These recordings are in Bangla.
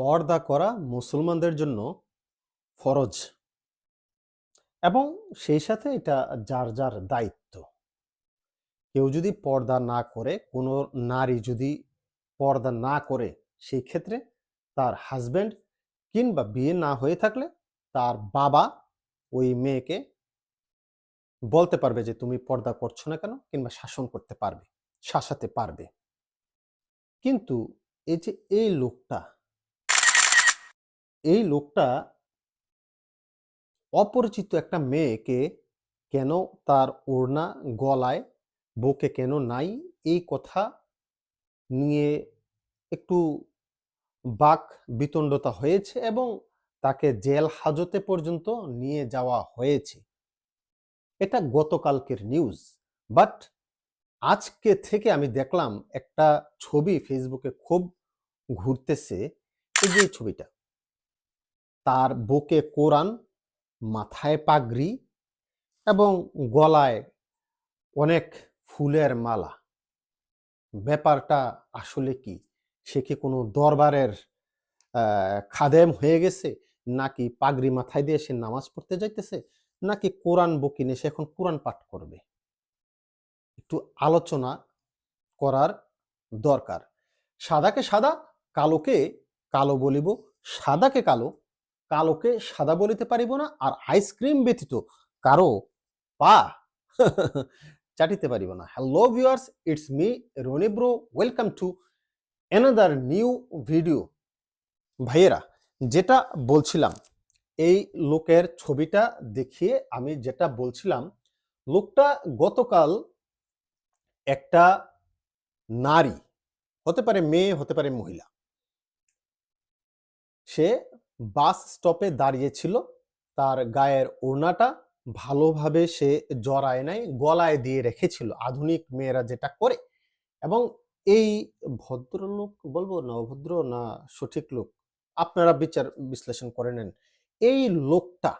পর্দা করা মুসলমানদের জন্য ফরজ। এবং সেই সাথে এটা যার যার দায়িত্ব। কেউ যদি পর্দা না করে, কোনো নারী যদি পর্দা না করে, সেই ক্ষেত্রে তার হাজব্যান্ড কিংবা বিয়ে না হয়ে থাকলে তার বাবা ওই মেয়েকে বলতে পারবে যে, তুমি পর্দা করছ না কেন? কিংবা শাসন করতে পারবে, শাসাতে পারবে। কিন্তু এই যে, এই লোকটা এই লোকটা অপরিচিত একটা মেয়েকে কেন তার ওড়না গলায় বুকে কেন নাই, এই কথা নিয়ে একটু বাক বিতণ্ডতা হয়েছে এবং তাকে জেল হাজতে পর্যন্ত নিয়ে যাওয়া হয়েছে। এটা গতকালকের নিউজ। বাট আজকে থেকে আমি দেখলাম একটা ছবি ফেসবুকে খুব ঘুরতেছে। এই যে ছবিটা। তার বুকে কোরআন মাথায় পাগড়ি এবং গলায় অনেক ফুলের মালা। ব্যাপারটা আসলে কি? সে কি কোনো দরবারের খাদেম হয়ে গেছে? নাকি পাগড়ি মাথায় দিয়ে সে নামাজ পড়তে যাইতেছে? নাকি কোরআন বকিনে সে এখন কোরআন পাঠ করবে? একটু আলোচনা করার দরকার। সাদাকে সাদা, কালোকে কালো বলিব। সাদাকে কালো কালোকে সাদা বলিতে পারিব না আর আইসক্রিম ব্যতীত কারও পা চাটিতে পারিব না। Hello viewers it's me Roni bro welcome to another new video ভাইয়েরা, যেটা বলছিলাম, এই লোকের ছবিটা দেখিয়ে আমি যেটা বলছিলাম, লোকটা গতকাল একটা নারী, হতে পারে মেয়ে, হতে পারে মহিলা, সে বাস স্টপে দাঁড়িয়েছিল। তার গায়ের ওড়নাটা ভালোভাবে সে জড়ায় নাই, গলায় দিয়ে রেখেছিল আধুনিক মেয়েরা যেটা করে। এবং এই ভদ্রলোক বলব না অভদ্র না সঠিক লোক, আপনারা বিচার বিশ্লেষণ করে নেন। এই লোকটা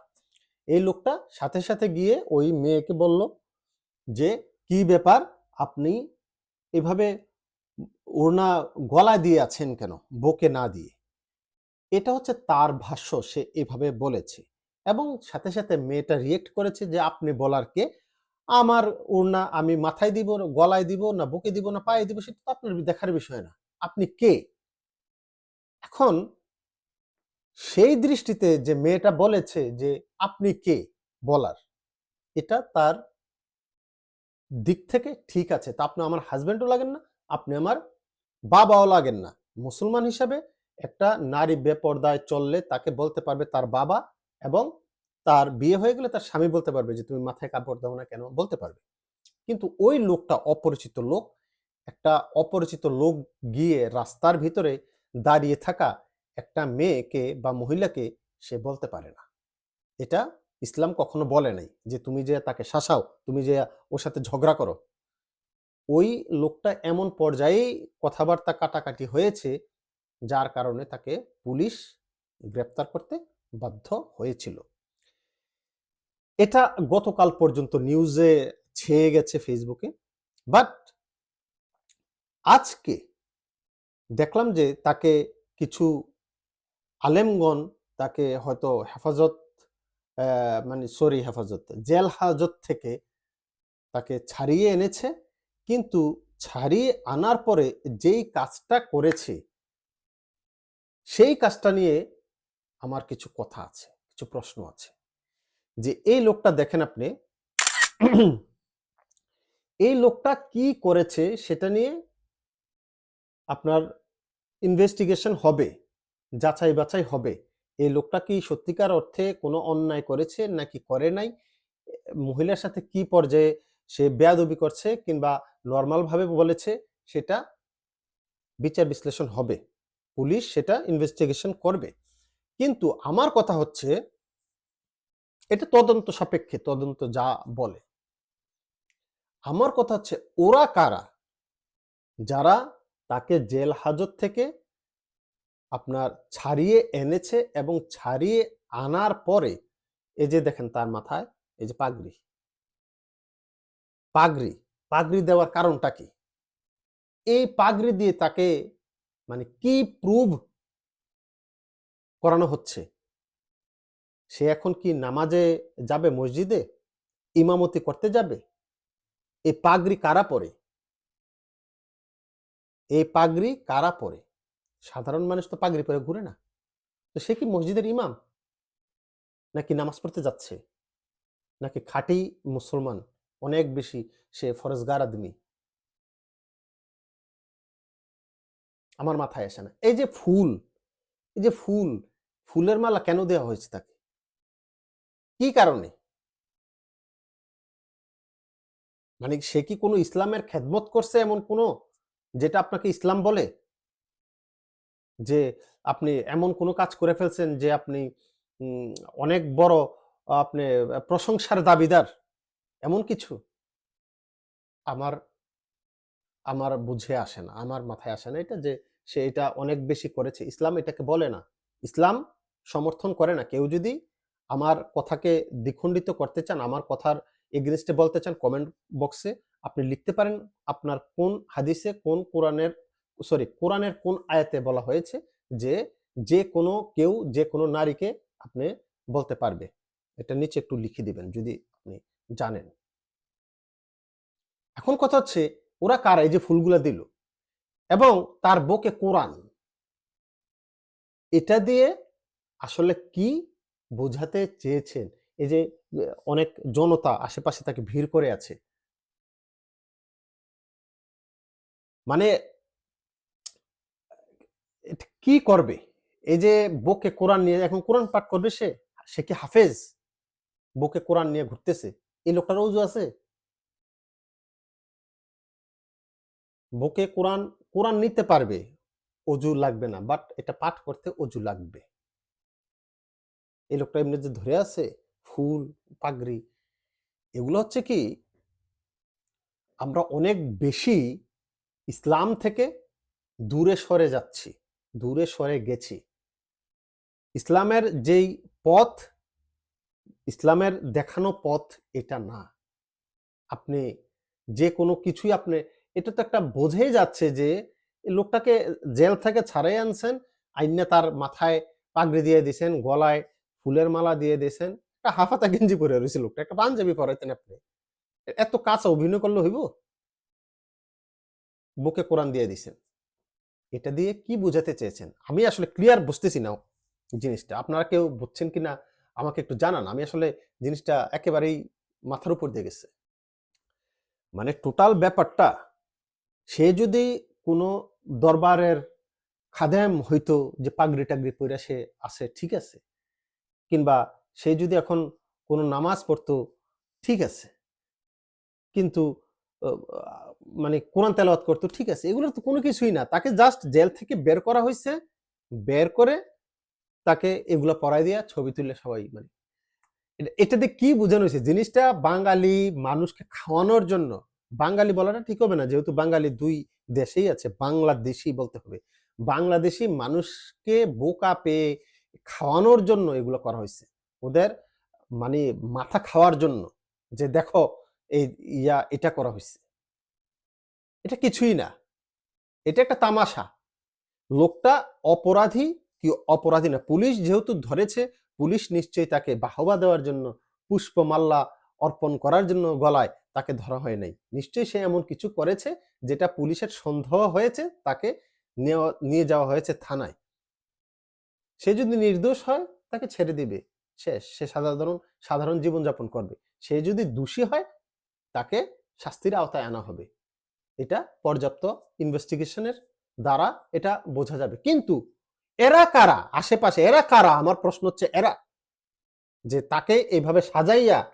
এই লোকটা সাথে সাথে গিয়ে ওই মেয়েকে বলল যে, কি ব্যাপার? আপনি এভাবে ওড়না গলায় দিয়ে আছেন কেন? বকে না দিয়ে? এটা হচ্ছে তার ভাষ্য সে এভাবে বলেছে। এবং সাথে সাথে মেয়েটা রিয়েক্ট করেছে যে, আপনি বলার কে? আমার ওড়না আমি মাথায় দিব, গলায় দিব না বুকে দিব না পায়ে দিব, সেটা তো আপনার দেখার বিষয় না। আপনি কে? এখন সেই দৃষ্টিতে যে মেয়েটা বলেছে যে, আপনি কে? বলার, এটা তার দিক থেকে ঠিক আছে। তা আপনি আমার হাজবেন্ডও লাগেন না, আপনি আমার বাবাও লাগেন না। মুসলমান হিসাবে একটা নারী বেপর্দায় চললে তাকে বলতে পারবে তার বাবা এবং তার বিয়ে হয়ে গেলে তার স্বামী বলতে পারবে যে, তুমি মাথায় কাপড় দাও না কেন? বলতে পারবে। কিন্তু ওই লোকটা অপরিচিত লোক, একটা অপরিচিত লোক গিয়ে রাস্তার ভিতরে দাঁড়িয়ে থাকা একটা মেয়েকে বা মহিলাকে সে বলতে পারে না। এটা ইসলাম কখনো বলে নাই যে, তুমি যে তাকে শাসাও, তুমি যে ওর সাথে ঝগড়া করো। ওই লোকটা এমন পর্যায়ে কথাবার্তা কাটাকাটি হয়েছে যার কারণে তাকে পুলিশ গ্রেপ্তার করতে বাধ্য হয়েছিল। এটা গতকাল পর্যন্ত নিউজে ছেয়ে গেছে ফেসবুকে বাট আজকে দেখলাম যে তাকে কিছু আলেমগণ তাকে হয়তো হেফাজত মানে সরি হেফাজত, জেল হাজত থেকে তাকে ছাড়িয়ে এনেছে। কিন্তু ছাড়িয়ে আনার পরে যেই কাজটা করেছে সেই কাজটা নিয়ে আমার কিছু কথা আছে, কিছু প্রশ্ন আছে। যে এই লোকটা দেখেন আপনি, এই লোকটা কি করেছে সেটা নিয়ে আপনার ইনভেস্টিগেশন হবে, যাচাই বাছাই হবে। এই লোকটা কি সত্যিকার অর্থে কোনো অন্যায় করেছে নাকি করে নাই? মহিলার সাথে কি পর্যায়ে সে বেয়াদবি করছে কিংবা নর্মাল ভাবে বলেছে সেটা বিচার বিশ্লেষণ হবে। পুলিশ সেটা ইনভেস্টিগেশন করবে। কিন্তু আমার কথা হচ্ছে, এটা তদন্ত সাপেক্ষে, তদন্ত যা বলে। আমার কথা হচ্ছে, ওরা কারা? যারা তাকে জেল হাজত থেকে আপনার ছাড়িয়ে এনেছে এবং ছাড়িয়ে আনার পরে, এই যে দেখেন তার মাথায়, এই যে পাগড়ি। পাগড়ি পাগড়ি দেওয়ার কারণটা কি? এই পাগড়ি দিয়ে তাকে মানে কি প্রুভ করানো হচ্ছে? সে এখন কি নামাজে যাবে, মসজিদে? ইমামতি করতে যাবে? এই পাগড়ি কারা পরে? এই পাগড়ি কারা পরে? সাধারণ মানুষ তো পাগড়ি পরে ঘুরে না। তো সে কি মসজিদের ইমাম? নাকি নামাজ পড়তে যাচ্ছে? নাকি খাঁটি মুসলমান? অনেক বেশি সে ফরজগার আদমি। আমার মাথায় আসে না। এই যে ফুল, এই যে ফুল, ফুলের মালা কেন দেওয়া হয়েছে তাকে? কি কারণে? মানে সে কি কোনো ইসলামের খেদমত করছে এমন কোনো, যেটা আপনাকে ইসলাম বলে? যে আপনি এমন কোনো কাজ করে ফেলছেন যে আপনি অনেক বড়, আপনি প্রশংসার দাবিদার, এমন কিছু? আমার আমার বুঝে আসে না, আমার মাথায় আসে না। এটা যে সে এটা অনেক বেশি করেছে। ইসলাম এটাকে বলে না। ইসলাম সমর্থন করে না। কেউ যদি আমার কথাকে দ্বিখণ্ডিত করতে চান, আমার কথার এগেনস্টে বলতে চান কমেন্ট বক্সে আপনি লিখতে পারেন আপনার কোন হাদিসে, কোন কোরআনের সরি কোরআনের কোন আয়াতে বলা হয়েছে যে যে কোনো কেউ, যে কোনো নারীকে আপনি বলতে পারবে। এটা নিচে একটু লিখে দিবেন যদি আপনি জানেন। এখন কথা হচ্ছে, ওরা কারা? এই যে ফুলগুলা দিল। এবং তার বুকে কোরআন। এটা দিয়ে আসলে কি বোঝাতে চেয়েছেন? এই যে, অনেক জনতা আশেপাশে তাকে ভিড় করে আছে। মানে কি করবে? এই যে বুকে কোরআন নিয়ে, এখন কোরআন পাঠ করবে সে? সে কি হাফেজ? বুকে কোরআন নিয়ে ঘুরতেছে? এই লোকটার অজু আছে? বুকে কোরআন কোরআন নিতে পারবে, অজু লাগবে না বাট এটা পাঠ করতে অজু লাগবে। এই লোকটা এমনি যে ধরে আছে, ফুল, পাগড়ি, এগুলো হচ্ছে কি, আমরা অনেক বেশি ইসলাম থেকে দূরে সরে যাচ্ছি, দূরে সরে গেছি। ইসলামের যেই পথ, ইসলামের দেখানো পথ এটা না। আপনি যে কোনো কিছুই আপনি এটা তো একটা বোঝেই যাচ্ছে যে লোকটাকে জেল থেকে ছাড়াই আনছেন, আইনে তার মাথায় পাগড়ি দিয়ে দিছেন, গলায় ফুলের মালা দিয়ে দিয়েছেন একটা হাফাতা গেঞ্জি পরে রয়েছে লোকটা, একটা পাঞ্জাবি পরাইতেন আপনি। এত কাছে অভিনয় করলে হইব? বুকে কোরআন দিয়ে দিছেন। এটা দিয়ে কি বোঝাতে চেয়েছেন? আমি আসলে ক্লিয়ার বুঝতেছি না জিনিসটা। আপনারা কেউ বুঝছেন কিনা আমাকে একটু জানান। আমি আসলে জিনিসটা একেবারেই মাথার উপর দিয়ে গেছে। মানে টোটাল ব্যাপারটা সে যদি কোনো দরবারের খাদেম হইতো যে পাগড়ি টাগড়ি পইরা সে আছে, ঠিক আছে। কিংবা সে যদি এখন কোনো নামাজ পড়তো, ঠিক আছে। কিন্তু মানে কোরআন তেলাওয়াত করতো, ঠিক আছে। এগুলো তো কোনো কিছুই না। তাকে জাস্ট জেল থেকে বের করা হয়েছে বের করে তাকে এগুলো পড়াই দিয়া ছবি তুলে সবাই মানে এটা- এটাতে কি বোঝানো হয়েছে জিনিসটা বাঙালি মানুষকে খাওয়ানোর জন্য বাঙালি বলাটা ঠিক হবে না, যেহেতু বাঙালি দুই দেশেই আছে, বাংলাদেশি বলতে হবে। বাংলাদেশি মানুষকে বোকা পেয়ে খাওয়ানোর জন্য এগুলো করা হয়েছে। ওদের মানে মাথা খাওয়ার জন্য যে দেখো এই ইয়া, এটা করা হয়েছে। এটা কিছুই না। এটা একটা তামাশা। লোকটা অপরাধী কি অপরাধী না, পুলিশ যেহেতু ধরেছে, পুলিশ নিশ্চয়ই তাকে বাহবা দেওয়ার জন্য, পুষ্পমাল্লা অর্পণ করার জন্য গলায় তাকে ধরা হয় নাই। নিশ্চয়ই সে এমন কিছু করেছে যেটা পুলিশের সন্দেহ হয়েছে, তাকে নিয়ে যাওয়া হয়েছে থানায়। সে যদি নির্দোষ হয়, তাকে ছেড়ে দিবে। শেষ সে সাধারণ সাধারণ জীবনযাপন করবে। সে যদি দোষী হয়, তাকে শাস্তির আওতায় আনা হবে। এটা পর্যাপ্ত ইনভেস্টিগেশনের দ্বারা এটা বোঝা যাবে। কিন্তু এরা কারা? আশেপাশে এরা কারা? আমার প্রশ্ন হচ্ছে এরা। যে তাকে এইভাবে সাজাইয়া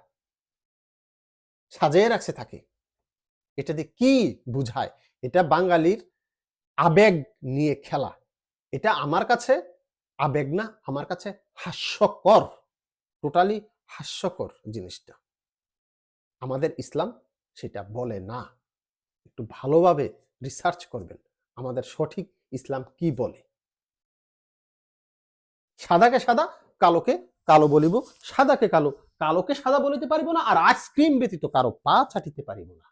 সাজিয়ে রাখছে তাকে। এটা দিয়ে কি বুঝায়? এটা বাঙালির আবেগ নিয়ে খেলা। এটা আমার কাছে আবেগ না, আমার কাছে হাস্যকর টোটালি হাস্যকর জিনিসটা। আমাদের ইসলাম সেটা বলে না। একটু ভালোভাবে রিসার্চ করবেন, আমাদের সঠিক ইসলাম কি বলে। সাদাকে সাদা, কালোকে কালো বলিব, সাদাকে কালো কালোকে সাদা বলিতে পারিব না আর আইসক্রিম ব্যতীত কারও পা ছাটিতে পারিব না।